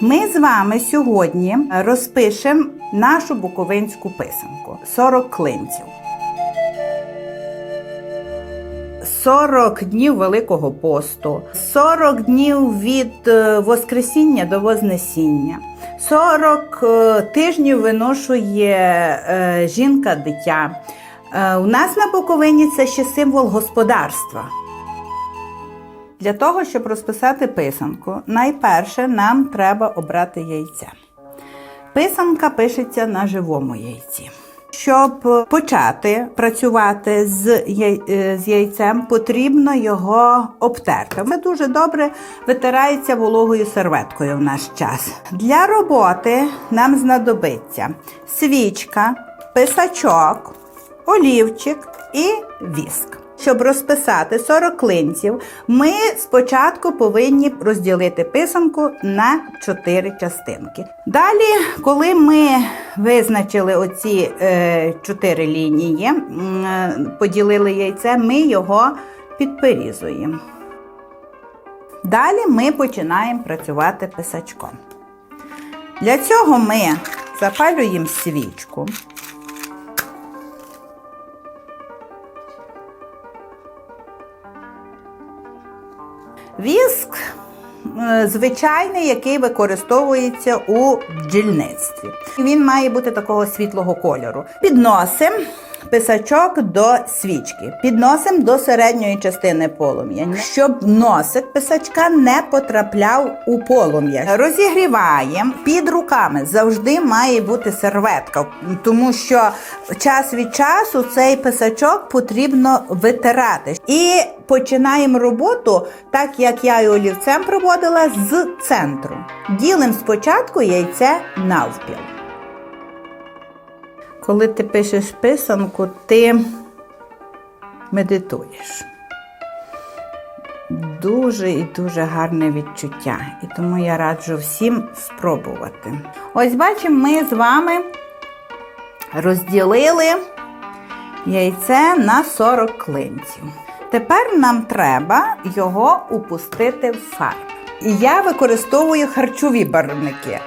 Ми з вами сьогодні розпишемо нашу буковинську писанку 40 клинців. 40 днів Великого посту, 40 днів від е, Воскресіння до Вознесіння, 40 е, тижнів виношує е, жінка дитя. У нас на Буковині це ще символ господарства. Для того, щоб розписати писанку, найперше нам треба обрати яйця. Писанка пишеться на живому яйці. Щоб почати працювати з, е, з яйцем, потрібно його обтерти. Це дуже добре витирається вологою серветкою в наш час. Для роботи нам знадобиться свічка, писачок, олівчик і віск. Щоб розписати 40 клинців, ми спочатку повинні розділити писанку на 4 частинки. Далі, коли ми визначили оці е, 4 лінії, е, поділили яйце, ми його підперізуємо. Далі ми починаємо працювати писачком. Для цього ми запалюємо свічку. Віск е, звичайний, який використовується у бджільництві. Він має бути такого світлого кольору. Підносимо писачок до свічки, підносимо до середньої частини полум'я, щоб носик писачка не потрапляв у полум'я. Розігріваємо під руками. Завжди має бути серветка, тому що час від часу цей писачок потрібно витирати. І починаємо роботу, так як я і олівцем проводила, з центру. Ділимо спочатку яйце навпіл. Коли ти пишеш писанку, ти медитуєш. Дуже і дуже гарне відчуття. І тому я раджу всім спробувати. Ось бачимо, ми з вами розділили яйце на 40 клинців. Тепер нам треба його упустити в фарб. І я використовую харчові барвники.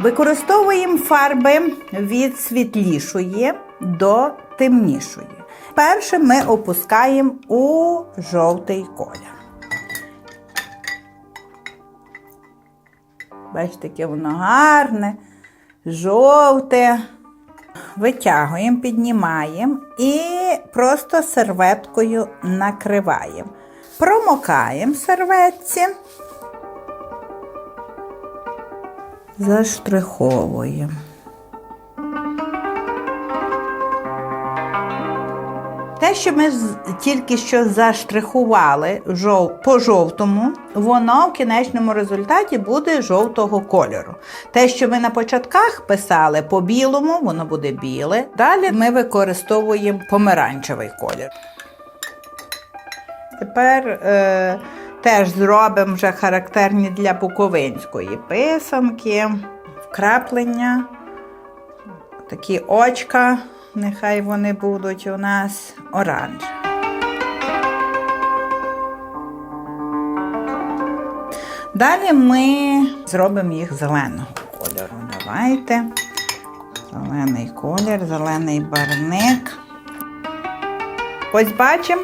Використовуємо фарби від світлішої до темнішої. Перше ми опускаємо у жовтий колір. Бачите, яке воно гарне, жовте. Витягуємо, піднімаємо і просто серветкою накриваємо. Промокаємо серветці, заштриховуємо. Те, що ми тільки що заштрихували по жовтому, воно в кінечному результаті буде жовтого кольору. Те, що ми на початках писали по білому, воно буде біле. Далі ми використовуємо помаранчевий колір. Тепер е, теж зробимо вже характерні для буковинської писанки, вкраплення, такі очка. Нехай вони будуть у нас оранж. Далі ми зробимо їх зеленого кольору. Давайте. Зелений колір, зелений барник. Ось бачимо,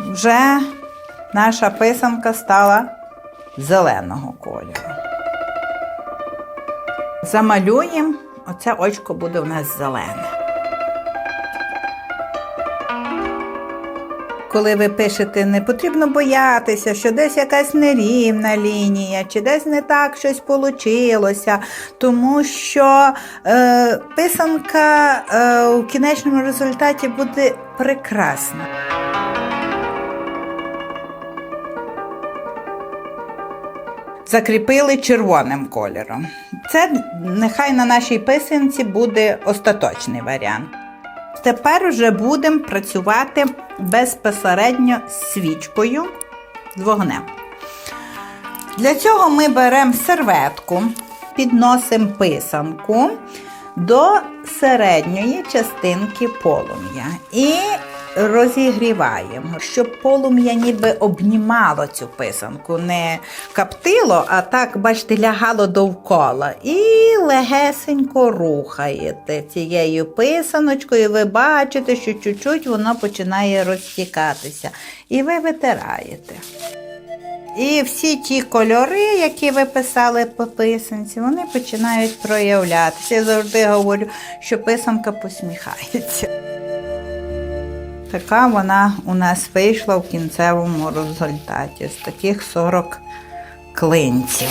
вже наша писанка стала зеленого кольору. Замалюємо, оце очко буде у нас зелене. Коли ви пишете, не потрібно боятися, що десь якась нерівна лінія, чи десь не так щось получилося, тому що е, писанка е, у кінечному результаті буде прекрасна. Закріпили червоним кольором. Це нехай на нашій писанці буде остаточний варіант. Тепер вже будемо працювати безпосередньо з свічкою з вогнем. Для цього ми беремо серветку, підносимо писанку до середньої частинки полум'я і розігріваємо, щоб полум'я ніби обнімало цю писанку, не каптило, а так, бачите, лягало довкола. І легесенько рухаєте цією писаночкою, ви бачите, що чуть-чуть воно починає розтікатися. І ви витираєте. І всі ті кольори, які ви писали по писанці, вони починають проявлятися. Я завжди говорю, що писанка посміхається. Така вона у нас вийшла в кінцевому результаті з таких 40 клинців.